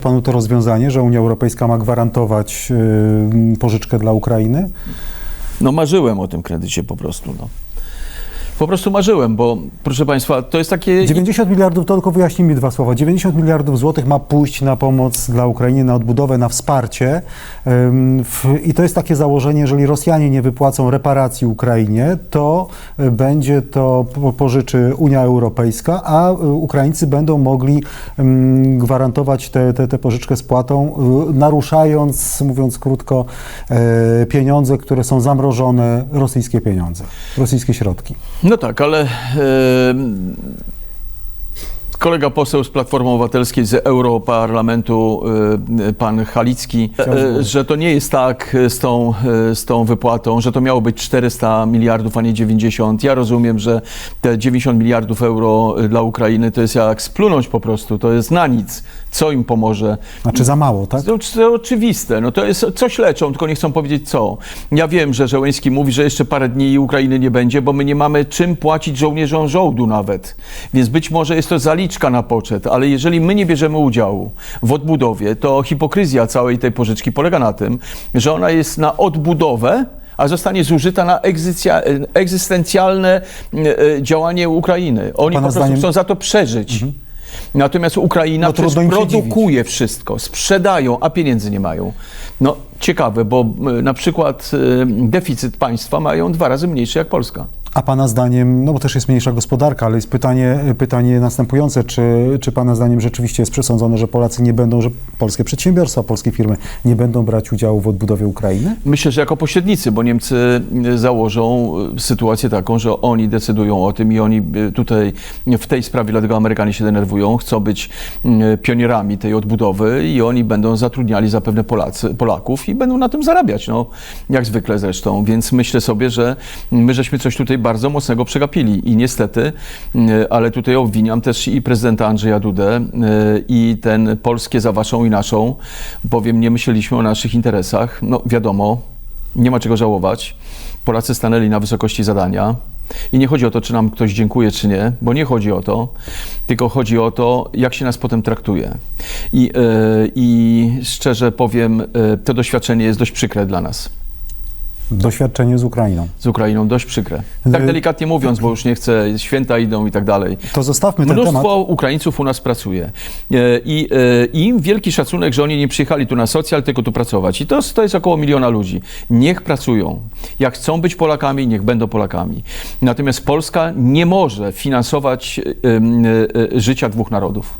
panu to rozwiązanie, że Unia Europejska ma gwarantować y, pożyczkę dla Ukrainy? No marzyłem o tym kredycie po prostu, no. Po prostu marzyłem, bo proszę Państwa, to jest takie... 90 miliardów, to tylko wyjaśnij mi dwa słowa. 90 miliardów złotych ma pójść na pomoc dla Ukrainy, na odbudowę, na wsparcie. I to jest takie założenie, jeżeli Rosjanie nie wypłacą reparacji Ukrainie, to y, będzie to po- pożyczy Unia Europejska, a y, Ukraińcy będą mogli gwarantować tę te, te pożyczkę spłatą, y, naruszając, mówiąc krótko, pieniądze, które są zamrożone, rosyjskie pieniądze, rosyjskie środki. No tak, ale kolega poseł z Platformy Obywatelskiej z Europarlamentu, e, pan Halicki, e, że to nie jest tak z tą, z tą wypłatą, że to miało być 400 miliardów, a nie 90. Ja rozumiem, że te 90 miliardów euro dla Ukrainy to jest jak splunąć po prostu, to jest na nic. Co im pomoże? Znaczy za mało, tak? To, to oczywiste, no to jest, coś leczą, tylko nie chcą powiedzieć co. Ja wiem, że Żołęski mówi, że jeszcze parę dni Ukrainy nie będzie, bo my nie mamy czym płacić żołnierzom żołdu nawet. Więc być może jest to zaliczka na poczet, ale jeżeli my nie bierzemy udziału w odbudowie, to hipokryzja całej tej pożyczki polega na tym, że ona jest na odbudowę, a zostanie zużyta na egzystencjalne e, e, działanie Ukrainy. Oni Pana po prostu zdaniem- chcą za to przeżyć. Natomiast Ukraina No przecież dziwić. produkuje wszystko, sprzedają, a pieniędzy nie mają. No ciekawe, bo y, na przykład deficyt państwa mają dwa razy mniejszy jak Polska. A Pana zdaniem, no bo też jest mniejsza gospodarka, ale jest pytanie, pytanie następujące, czy, czy Pana zdaniem rzeczywiście jest przesądzone, że Polacy nie będą, że polskie przedsiębiorstwa, polskie firmy nie będą brać udziału w odbudowie Ukrainy? Myślę, że jako pośrednicy, bo Niemcy y, założą y, sytuację taką, że oni decydują o tym i oni y, tutaj w tej sprawie, dlatego Amerykanie się denerwują, chcą być pionierami tej odbudowy i oni będą zatrudniali zapewne Polacy, Polaków i będą na tym zarabiać, no, jak zwykle zresztą. Więc myślę sobie, że my żeśmy coś tutaj bardzo mocnego przegapili i niestety, y, ale tutaj obwiniam też i prezydenta Andrzeja Dudę y, i ten polskie za waszą i naszą, bowiem nie myśleliśmy o naszych interesach. No wiadomo, nie ma czego żałować. Polacy stanęli na wysokości zadania. I nie chodzi o to, czy nam ktoś dziękuję, czy nie, bo nie chodzi o to, tylko chodzi o to, jak się nas potem traktuje. I, yy, i szczerze powiem, yy, to doświadczenie jest dość przykre dla nas. Doświadczenie z Ukrainą. Z Ukrainą dość przykre. Tak Yy. delikatnie mówiąc, bo już nie chcę, święta idą i tak dalej. To zostawmy ten Mnóstwo temat. Ukraińców u nas pracuje. E, I, I im wielki szacunek, że oni nie przyjechali tu na socjal, tylko tu pracować. I to, to jest około miliona ludzi. Niech pracują. Jak chcą być Polakami, niech będą Polakami. Natomiast Polska nie może finansować życia dwóch narodów.